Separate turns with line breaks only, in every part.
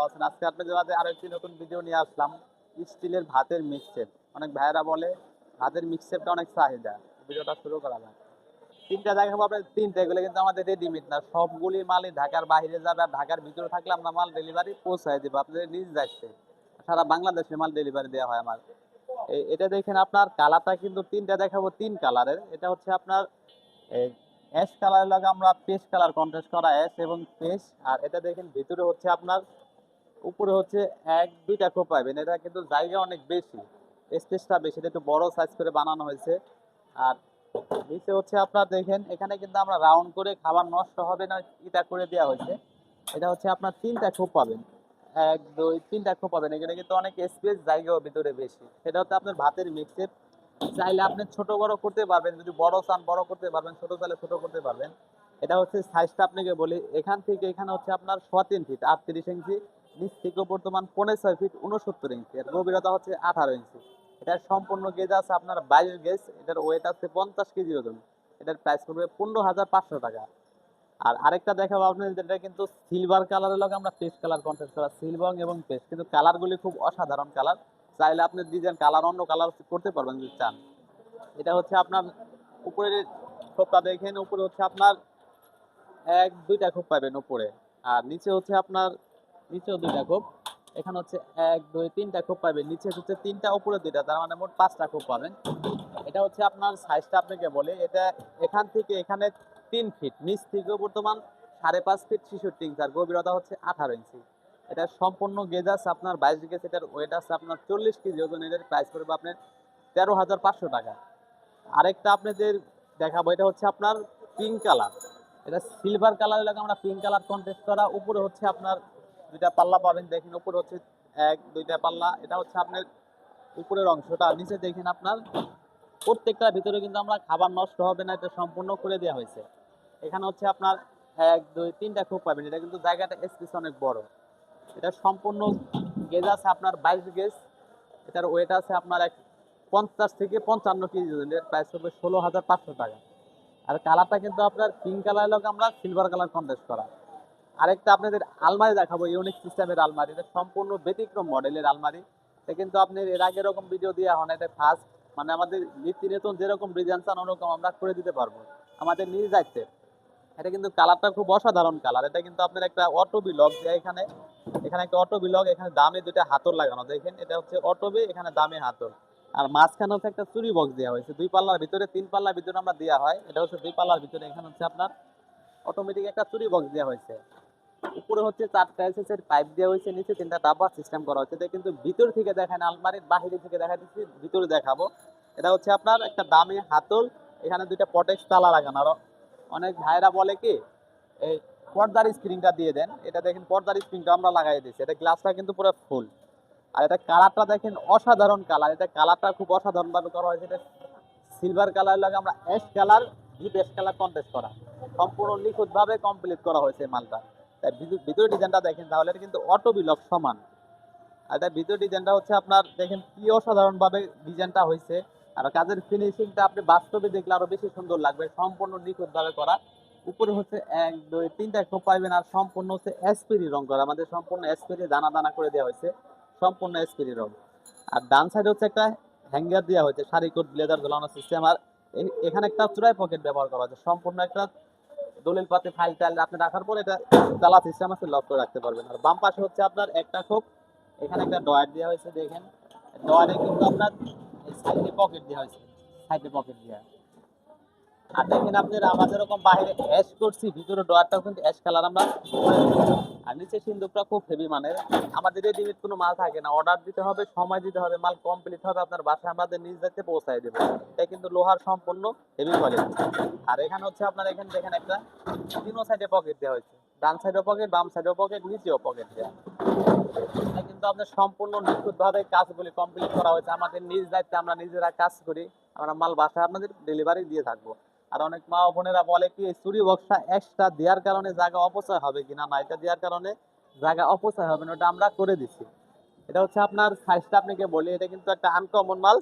ভালো আছেন। আজকে আপনাদের মাঝে আরও একটি নতুন ভিডিও নিয়ে আসলাম। স্টিলের ভাতের মিক্সেপ অনেক ভাইয়েরা বলে ভাতের মিক্সেপটা অনেক চাহিদা। ভিডিওটা শুরু করা যাক। তিনটা দেখাবো আপনার তিনটা, এগুলো কিন্তু আমাদের রেডিমেড না। সবগুলি মালই ঢাকার বাইরে যাবে। আর ঢাকার ভিতরে থাকলে আমরা মাল ডেলিভারি পৌঁছায় দেবো। আপনাদের নিজ যাচ্ছে সারা বাংলাদেশে মাল ডেলিভারি দেওয়া হয় আমার। এটা দেখেন আপনার কালারটা কিন্তু তিনটা দেখাবো। তিন কালারের। এটা হচ্ছে আপনার অ্যাশ কালারের লাগে আমরা পেস্ট কালার কন্ট্রাস্ট করা অ্যাশ এবং পেস্ট। আর এটা দেখেন, ভিতরে হচ্ছে আপনার উপরে হচ্ছে এক, দুইটা খোপ পাবেন এটা কিন্তু জায়গা অনেক বেশি। স্পেসটা বেশি, এটা একটু বড় সাইজ করে বানানো হয়েছে। আর নিচে হচ্ছে আপনার দেখেন, এখানে কিন্তু আমরা রাউন্ড করে খাবার নষ্ট হবে না এটা করে দেওয়া হয়েছে। এটা হচ্ছে আপনার তিনটা খোপ পাবেন এক, দুই, তিনটা খোপ পাবেন এখানে কিন্তু অনেক স্পেস জায়গাও ভিতরে বেশি। সেটা হচ্ছে আপনার ভাতের মিক্সের চাইলে আপনি ছোট বড় করতে পারবেন, যদি বড় চান বড় করতে পারবেন, ছোট চাইলে ছোট করতে পারবেন। এটা হচ্ছে সাইজটা আপনাকে বলি, এখান থেকে এখানে হচ্ছে আপনার ছ, তিন ফিট আটত্রিশ ইঞ্চি। নিচ থেকে বর্তমান পনেরো ছয় ফিট উনসত্তর ইঞ্চি আর গভীরতা হচ্ছে আঠারো ইঞ্চি এটার সম্পূর্ণ গেজ আছে আপনার বাইশ গেজ এটার ওয়েট আছে পঞ্চাশ কেজি ওজন। এটার প্রাইস পড়বে পনেরো হাজার পাঁচশো টাকা। আর আরেকটা দেখাবো আপনি যেটা কিন্তু সিলভার কালারের লগে আমরা পেস্ট কালার কন্ট্রাস্ট করা সিলভার এবং পেস্ট কিন্তু কালারগুলি খুব অসাধারণ কালার চাইলে আপনি ডিজাইন কালার অন্য কালার করতে পারবেন যদি চান। এটা হচ্ছে আপনার উপরের খোপটা দেখেন। উপরে হচ্ছে আপনার এক, দুইটা খোপ পাবেন উপরে। আর নিচে হচ্ছে আপনার নিচেও দুইটা খোপ। এখানে হচ্ছে এক, দুই, তিনটা খোপ পাবেন। নিচে হচ্ছে তিনটা, উপরে দুইটা। তার মানে মোট পাঁচটা খোপ পাবেন। এটা হচ্ছে আপনার সাইজটা আপনাকে বলে, এটা এখান থেকে এখানে তিন ফিট নিচ থেকে বর্তমান সাড়ে পাঁচ ফিট ছেষট্টি ইঞ্চি আর গভীরতা হচ্ছে আঠারো ইঞ্চি এটা সম্পূর্ণ গেজ আছে আপনার বাইশ গেজ এটার ওয়েট আছে আপনার চল্লিশ কেজি ওজন। এটার প্রাইস পড়বে আপনার তেরো হাজার পাঁচশো টাকা। আরেকটা আপনাদের দেখাবো, এটা হচ্ছে আপনার পিঙ্ক কালার এটা সিলভার কালার লাগে আমরা পিঙ্ক কালার কন্টেস্ট করা। উপরে হচ্ছে আপনার দুইটা পাল্লা পাবেন, দেখেন উপরে হচ্ছে এক, দুইটা পাল্লা। এটা হচ্ছে আপনার উপরের অংশটা, নিচে দেখেন আপনার প্রত্যেকটার ভিতরে কিন্তু আমরা খাবার নষ্ট হবে না, এটা সম্পূর্ণ করে দেওয়া হয়েছে। এখানে হচ্ছে আপনার এক, দুই, তিনটা খুব পাবেন, এটা কিন্তু জায়গাটা স্পেস অনেক বড়। এটা সম্পূর্ণ গেজ আছে আপনার বাইশ গেজ এটার ওয়েট আছে আপনার এক পঞ্চাশ থেকে পঞ্চান্ন কেজি এর প্রাইস হবে ষোলো হাজার পাঁচশো টাকা। আর কালারটা কিন্তু আপনার পিঙ্ক কালার লোক আমরা সিলভার কালার কন্টেস্ট করা। আরেকটা আপনাদের আলমারি দেখাবো ইউনিক সিস্টেমের আলমারি। এটা সম্পূর্ণ ব্যতিক্রম মডেলের আলমারি। এটা কিন্তু আপনি এর আগে এরকম ভিডিও দেওয়া হয় না, এটা ফার্স্ট মানে আমাদের নীতি নতুন যেরকম ডিজাইন চান ওরকম আমরা করে দিতে পারব, আমাদের নিজ দায়িত্বে। এটা কিন্তু কালারটা খুব অসাধারণ কালার এটা কিন্তু আপনার একটা অটো বিলগ যে এখানে এখানে একটা অটো বিলগ এখানে দামে দুইটা হাতল লাগানো। দেখেন, এটা হচ্ছে অটো বি, এখানে দামে হাতল। আর মাঝখানে হচ্ছে একটা চুরি বক্স দেওয়া হয়েছে। দুই পাল্লার ভিতরে, তিন পাল্লার ভিতরে আমরা দেওয়া হয়। এটা হচ্ছে দুই পাল্লার ভিতরে, এখানে হচ্ছে আপনার অটোমেটিক একটা চুরি বক্স দেওয়া হয়েছে। উপরে হচ্ছে চারটা এসএসের পাইপ দেওয়া হয়েছে, নিচে তিনটা ডাব্বার সিস্টেম করা হয়েছে। এটা কিন্তু ভিতর থেকে দেখেন আলমারির বাহিরে থেকে দেখা দিচ্ছি, ভিতরে দেখাবো। এটা হচ্ছে আপনার একটা দামি হাতল, এখানে দুইটা পটেক্স তালা লাগানো। আর অনেক ভাইরা বলে কি, এই পর্দার স্ক্রিনটা দিয়ে দেন। এটা দেখেন পর্দার স্ক্রিনটা আমরা লাগাই দিয়েছি। এটা গ্লাসটা কিন্তু পুরো ফুল আর এটা কালারটা দেখেন অসাধারণ কালার এটা কালারটা খুব অসাধারণ ভাবে করা হয়েছে। এটা সিলভার কালার লাগে আমরা ash colour deep ash colour contest করা। সম্পূর্ণ নিখুঁতভাবে কমপ্লিট করা হয়েছে মালটা। তাই ভিতরে ডিজাইনটা দেখেন, তাহলে এটা কিন্তু অটো বিলক সমান। আর এটা ভিতরে ডিজাইনটা হচ্ছে আপনার, দেখেন কি অসাধারণ ভাবে ডিজাইনটা হয়েছে। আর কাজের ফিনিশিংটা আপনি বাস্তবে দেখলে আরও বেশি সুন্দর লাগবে, সম্পূর্ণ নিখুঁত ভাবে করা। উপরে হচ্ছে এক, দুই তিনটা খোপ পাইবেন আর সম্পূর্ণ হচ্ছে এসপিরি রং করা। আমাদের সম্পূর্ণ এসপিরি দানা দানা করে দেওয়া হয়েছে, সম্পূর্ণ এসপিরি রং। আর ডান সাইডে হচ্ছে একটা হ্যাঙ্গার দেওয়া হয়েছে, শাড়ি কোট ব্লেজার ঝোলানো সিস্টেম আর এখানে একটা চূড়াই পকেট ব্যবহার করা হয়েছে, সম্পূর্ণ একটা দলিল পাতে ফাইল টাইল আপনি রাখার পরে এটা তালা সিস্টেম আছে লক করে রাখতে পারবেন। আর বাম পাশে হচ্ছে আপনার একটা খোপ এখানে একটা ডয়ার দেওয়া হয়েছে, দেখেন। ডয়ারে কিন্তু আপনার সাইডে পকেট দেওয়া হয়েছে সাইডে পকেট দেওয়া আর দেখেন আপনার অ্যাশ করছি, ভিতরে ডয়ারটাও কিন্তু অ্যাশ কালার আমরা আর নিচে সিন্দুকটা খুব হেভি মানের। আমাদের কোনো মাল থাকে না। অর্ডার দিতে হবে, সময় দিতে হবে, মাল কমপ্লিট হবে, আপনার বাসায় আমাদের নিজ দায়িত্বে পৌঁছায় দেবে। এটা কিন্তু লোহার সম্পূর্ণ হেভি কোয়ালিটি আর এখানে হচ্ছে আপনার, এখানে দেখেন একটা সাইডে পকেট দেওয়া হয়েছে। ডান সাইডেও পকেট বাম সাইডেও পকেট নিচেও পকেট দেওয়া এটা কিন্তু আপনার সম্পূর্ণ নিখুঁতভাবে কাজগুলি কমপ্লিট করা হয়েছে। আমাদের নিজ দায়িত্বে আমরা নিজেরা কাজ করি। আমরা মাল বাসায় আপনাদের ডেলিভারি দিয়ে থাকব। আর অনেক মা বোনেরা বলে কি চুরি বক্সটা এক্সট্রা দেওয়ার কারণে জায়গা অপচয় হবে কিনা? না এটা দেওয়ার কারণে জায়গা অপচয় হবে না, ওটা আমরা করে দিচ্ছি। এটা হচ্ছে আপনার সাইজটা আপনাকে বলি, এটা কিন্তু একটা আনকমন মাল,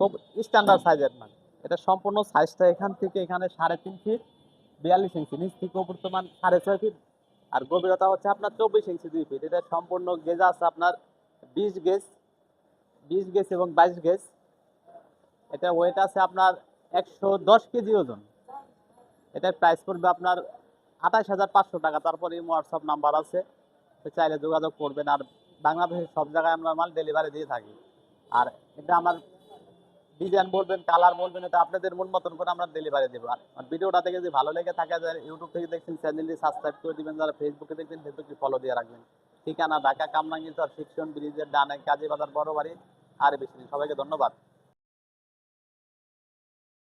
খুব স্ট্যান্ডার্ড সাইজের মাল। এটা সম্পূর্ণ সাইজটা এখান থেকে এখানে সাড়ে তিন ফিট বিয়াল্লিশ ইঞ্চি নিচ থেকে বর্তমান সাড়ে ছয় ফিট আর গভীরতা হচ্ছে আপনার চব্বিশ ইঞ্চি দুই ফিট এটা সম্পূর্ণ গেজ আছে আপনার বিশ গেজ বিশ গেজ এবং বাইশ গেজ এটা ওয়েট আছে আপনার একশো দশ কেজি ওজন। এটার প্রাইস পড়বে আপনার আঠাশ হাজার পাঁচশো টাকা। তারপরে হোয়াটসঅ্যাপ নাম্বার আছে। তো চাইলে যোগাযোগ করবেন। আর বাংলাদেশের সব জায়গায় আমরা মাল ডেলিভারি দিয়ে থাকি। আর এটা আমার ডিজাইন বলবেন কালার বলবেন, এটা আপনাদের মন মতন করে আমরা ডেলিভারি দেবো। আর ভিডিওটা থেকে যদি ভালো লেগে থাকে যারা ইউটিউব থেকে দেখছেন চ্যানেলটি সাবস্ক্রাইব করে দিবেন। যারা ফেসবুকে দেখবেন ফেসবুকটি ফলো দিয়ে রাখবেন। ঠিকানা ঢাকা কামরাঙ্গীর চর শিক্ষণ ব্রিজের ডানে কাজী বাজার বড় বাড়ি আর বেশি সবাইকে ধন্যবাদ।